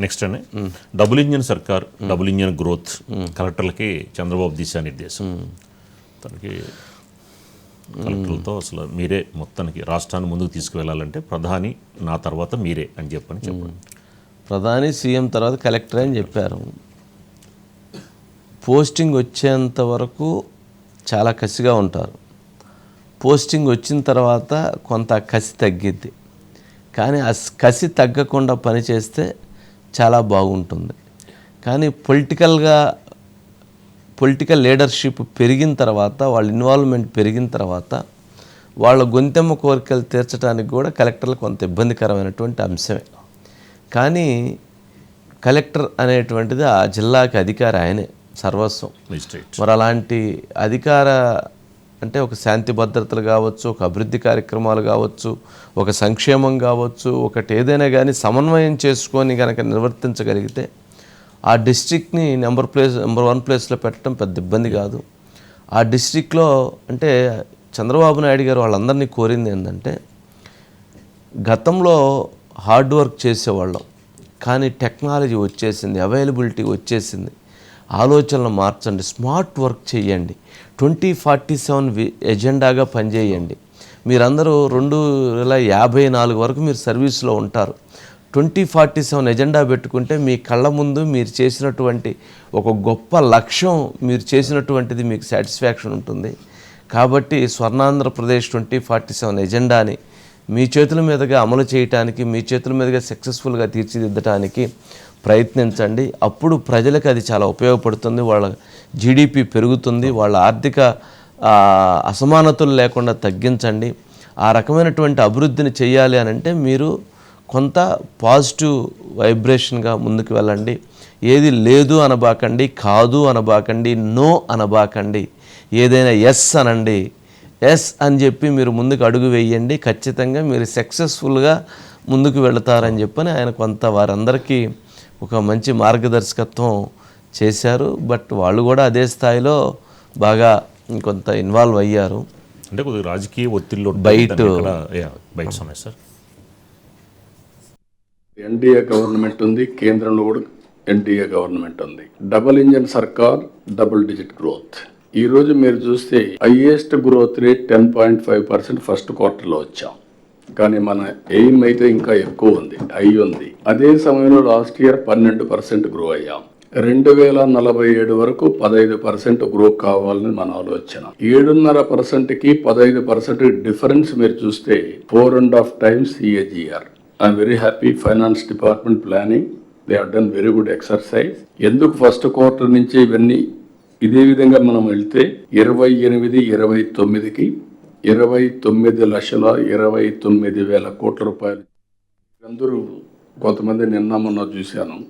Next అని. Double engine సర్కార్ double engine growth కలెక్టర్లకి చంద్రబాబు దిశానిర్దేశం. తనకి కలెక్టర్లతో అసలు మీరే మొత్తానికి రాష్ట్రాన్ని ముందుకు తీసుకువెళ్ళాలంటే ప్రధాని నా తర్వాత మీరే అని చెప్పని చెప్పండి. ప్రధాని సీఎం తర్వాత కలెక్టర్ అని చెప్పారు. పోస్టింగ్ వచ్చేంత వరకు చాలా కసిగా ఉంటారు. పోస్టింగ్ వచ్చిన తర్వాత కొంత కసి తగ్గిద్ది. కానీ ఆ కసి తగ్గకుండా పనిచేస్తే చాలా బాగుంటుంది. కానీ పొలిటికల్గా పొలిటికల్ లీడర్షిప్ పెరిగిన తర్వాత వాళ్ళ ఇన్వాల్వ్మెంట్ పెరిగిన తర్వాత వాళ్ళ గొంతెమ్మ కోరికలు తీర్చడానికి కూడా కలెక్టర్లు కొంత ఇబ్బందికరమైనటువంటి అంశమే. కానీ కలెక్టర్ అనేటువంటిది ఆ జిల్లాకి అధికారి ఆయనే సర్వస్వం. మరి అలాంటి అధికార అంటే ఒక శాంతి భద్రతలు కావచ్చు ఒక అభివృద్ధి కార్యక్రమాలు కావచ్చు ఒక సంక్షేమం కావచ్చు ఒకటి ఏదైనా కానీ సమన్వయం చేసుకొని కనుక నిర్వర్తించగలిగితే ఆ డిస్ట్రిక్ట్ని నెంబర్ ప్లేస్ నెంబర్ వన్ ప్లేస్లో పెట్టడం పెద్ద ఇబ్బంది కాదు. ఆ డిస్ట్రిక్ట్లో అంటే చంద్రబాబు నాయుడు గారు వాళ్ళందరినీ కోరింది ఏంటంటే గతంలో హార్డ్ వర్క్ చేసేవాళ్ళం కానీ టెక్నాలజీ వచ్చేసింది అవైలబిలిటీ వచ్చేసింది. ఆలోచనలు మార్చండి స్మార్ట్ వర్క్ చేయండి ట్వంటీ ఫార్టీ సెవెన్ ఎజెండాగా పనిచేయండి. మీరందరూ రెండు వేల యాభై నాలుగు వరకు మీరు సర్వీస్లో ఉంటారు. ట్వంటీ ఫార్టీ సెవెన్ ఎజెండా పెట్టుకుంటే మీ కళ్ళ ముందు మీరు చేసినటువంటి ఒక గొప్ప లక్ష్యం మీరు చేసినటువంటిది మీకు సాటిస్ఫాక్షన్ ఉంటుంది. కాబట్టి స్వర్ణాంధ్రప్రదేశ్ ట్వంటీ ఫార్టీ సెవెన్ ఎజెండాని మీ చేతుల మీదుగా అమలు చేయటానికి మీ చేతుల మీదుగా సక్సెస్ఫుల్గా తీర్చిదిద్దటానికి ప్రయత్నించండి. అప్పుడు ప్రజలకు అది చాలా ఉపయోగపడుతుంది. వాళ్ళ జీడిపి పెరుగుతుంది. వాళ్ళ ఆర్థిక అసమానతలు లేకుండా తగ్గించండి. ఆ రకమైనటువంటి అభివృద్ధిని చేయాలి అని అంటే మీరు కొంత పాజిటివ్ వైబ్రేషన్గా ముందుకు వెళ్ళండి. ఏది లేదు అనబాకండి కాదు అనబాకండి నో అనబాకండి. ఏదైనా ఎస్ అనండి. ఎస్ అని చెప్పి మీరు ముందుకు అడుగు వేయండి. ఖచ్చితంగా మీరు సక్సెస్ఫుల్గా ముందుకు వెళతారని చెప్పని ఆయన కొంత వారందరికీ ఒక మంచి మార్గదర్శకత్వం చేశారు. బట్ వాళ్ళు కూడా అదే స్థాయిలో బాగా కొంత ఇన్వాల్వ్ అయ్యారు. అంటే కొద్దిగా రాజకీయ ఒత్తిళ్ళు బయట- బయట సార్. ఎన్డీఏ గవర్నమెంట్ ఉంది కేంద్రంలో కూడా ఎన్డీఏ గవర్నమెంట్ ఉంది. డబుల్ ఇంజన్ సర్కార్ డబుల్ డిజిట్ గ్రోత్. ఈ రోజు మీరు చూస్తే highest growth rate ten point five percent first క్వార్టర్లో వచ్చాం. కానీ మన ఎయిమ్ అయితే ఇంకా ఎక్కువ ఉంది ఐ ఉంది. అదే సమయంలో లాస్ట్ ఇయర్ పన్నెండు పర్సెంట్ గ్రో అయ్యాం. రెండు వేల నలభై ఏడు వరకు పదహైదు పర్సెంట్ గ్రో కావాలని మన ఆలోచన. ఏడున్నర పర్సెంట్కి పదహైదు పర్సెంట్ డిఫరెన్స్ మీరు చూస్తే four and half times CAGR. I'm very happy finance department planning. They have done very good exercise. ఎందుకు ఫస్ట్ క్వార్టర్ నుంచి ఇవన్నీ? ఇదే విధంగా మనం వెళ్తే ఇరవై ఎనిమిది ఇరవై తొమ్మిదికి ఇరవై తొమ్మిది లక్షల ఇరవై తొమ్మిది వేల కోట్ల రూపాయలు. అందరూ కొంతమంది నిన్న మొన్న చూశాను.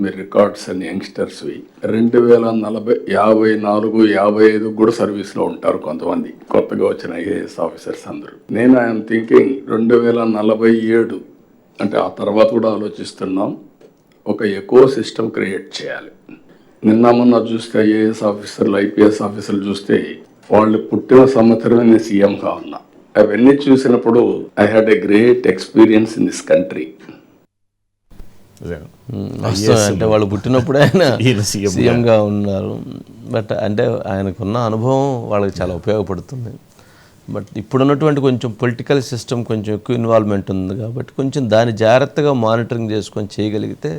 మీ రికార్డ్స్ అని యంగ్స్టర్స్వి రెండు వేల నలభై యాభై నాలుగు యాభై ఐదు కూడా సర్వీస్లో ఉంటారు కొంతమంది. కొత్తగా వచ్చిన ఐఏఎస్ ఆఫీసర్స్ అందరూ. నేను ఐఎమ్ థింకింగ్ రెండు వేల నలభై ఏడు అంటే ఆ తర్వాత కూడా ఆలోచిస్తున్నాం. ఒక ఎకో సిస్టమ్ క్రియేట్ చేయాలి. నిన్న మొన్న చూస్తే ఐఏఎస్ ఆఫీసర్లు ఐపీఎస్ ఆఫీసర్లు చూస్తే వాళ్ళు పుట్టిన సంవత్సరమే నేను సీఎంగా ఉన్నా. అవన్నీ చూసినప్పుడు I had a great experience in this country అంటే వాళ్ళు పుట్టినప్పుడు ఆయన సీఎంగా ఉన్నారు. బట్ అంటే ఆయనకున్న అనుభవం వాళ్ళకి చాలా ఉపయోగపడుతుంది. బట్ ఇప్పుడున్నటువంటి కొంచెం పొలిటికల్ సిస్టమ్ కొంచెం ఎక్కువ ఇన్వాల్వ్మెంట్ ఉంది కాబట్టి కొంచెం దాన్ని జాగ్రత్తగా మానిటరింగ్ చేసుకొని చేయగలిగితే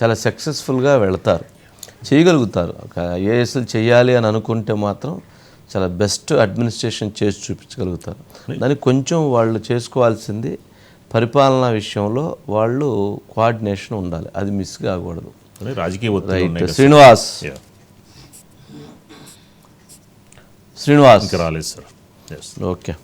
చాలా సక్సెస్ఫుల్గా వెళతారు. చేయగలుగుతారు. ఒక ఐఏఎస్లు చేయాలి అని అనుకుంటే మాత్రం చాలా బెస్ట్ అడ్మినిస్ట్రేషన్ చేసి చూపించగలుగుతారు. దానికి కొంచెం వాళ్ళు చేసుకోవాల్సింది పరిపాలనా విషయంలో వాళ్ళు కోఆర్డినేషన్ ఉండాలి. అది మిస్ కాకూడదు. రాజకీయ. శ్రీనివాస్. శ్రీనివాస్. రాలేదు సార్ ఓకే